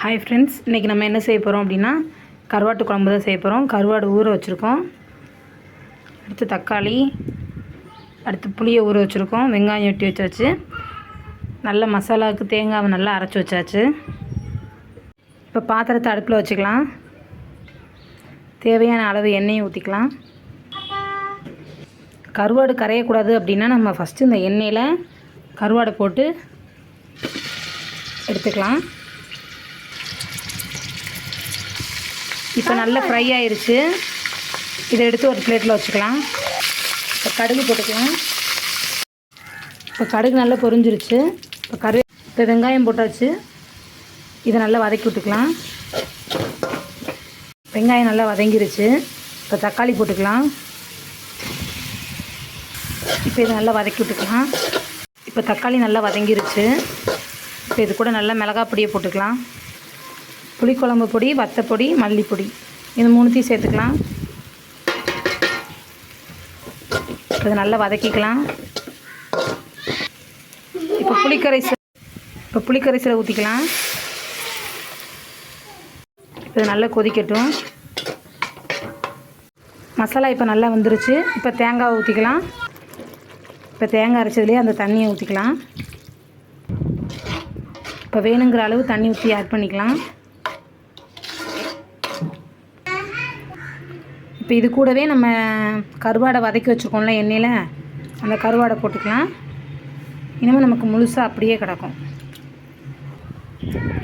Hi friends இன்றைக்கி நம்ம என்ன செய்ய போகிறோம் அப்படின்னா கருவாட்டு குழம்பு தான் செய்ய போகிறோம் கருவாடு ஊற வச்சுருக்கோம். அடுத்து தக்காளி அடுத்து புளியை ஊற வச்சுருக்கோம். வெங்காயம் வெட்டி வச்சாச்சு. நல்ல மசாலாவுக்கு தேங்காவை நல்லா அரைச்சி வச்சாச்சு. இப்போ பாத்திரத்தை அடுப்பில் வச்சுக்கலாம். தேவையான அளவு எண்ணெயை ஊற்றிக்கலாம். கருவாடு கரையக்கூடாது அப்படின்னா நம்ம ஃபஸ்ட்டு இந்த எண்ணெயில் கருவாடை போட்டு எடுத்துக்கலாம். இப்போ நல்லா ஃப்ரை ஆயிருச்சு. இதை எடுத்து ஒரு பிளேட்டில் வச்சுக்கலாம். இப்போ கடுகு போட்டுக்கலாம். இப்போ கடுகு நல்லா பொரிஞ்சிருச்சு. இப்போ கரு இப்போ வெங்காயம் போட்டாச்சு. இதை நல்லா வதக்கி விட்டுக்கலாம். வெங்காயம் நல்லா வதங்கிருச்சு. இப்போ தக்காளி போட்டுக்கலாம். இப்போ இதை நல்லா வதக்கி விட்டுக்கலாம். இப்போ தக்காளி நல்லா வதங்கிருச்சு. இப்போ இது கூட நல்லா மிளகாப்பொடியை போட்டுக்கலாம். புளிக்குழம்பு பொடி வத்தப்பொடி மல்லிப்பொடி. இது மூணுத்தையும் சேர்த்துக்கலாம். இதை நல்லா வதக்கிக்கலாம். இப்போ புளிக்கரைசல் இப்போ புளிக்கரைசலை ஊற்றிக்கலாம் இது நல்லா கொதிக்கட்டும். மசாலா இப்போ நல்லா வந்துருச்சு. இப்போ தேங்காய் ஊற்றிக்கலாம் இப்போ தேங்காய் அரைச்சதுலேயே அந்த தண்ணியை ஊற்றிக்கலாம் இப்போ வேணுங்கிற அளவு தண்ணி ஊற்றி ஆட் பண்ணிக்கலாம். இப்போ இது கூடவே நம்ம கருவாடை வதக்கி வச்சுருக்கோம்ல எண்ணெயில் அந்த கருவாடை போட்டுக்கலாம். இனிமேல் நமக்கு முழுசாக அப்படியே கிடக்கும்.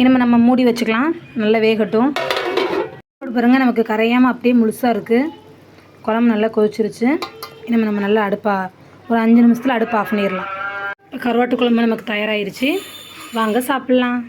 இனிமேல் நம்ம மூடி வச்சுக்கலாம் நல்லா வேகட்டும். பாருங்கள் நமக்கு கரையாமல் அப்படியே முழுசாக இருக்குது குழம்பு நல்லா கொதிச்சிருச்சு. இனிமேல் நம்ம நல்லா அடுப்பா ஒரு அஞ்சு நிமிஷத்தில் அடுப்பு ஆஃப் பண்ணிடலாம். கருவாட்டு குழம்பு நமக்கு தயாராகிருச்சு வாங்க சாப்பிட்லாம்.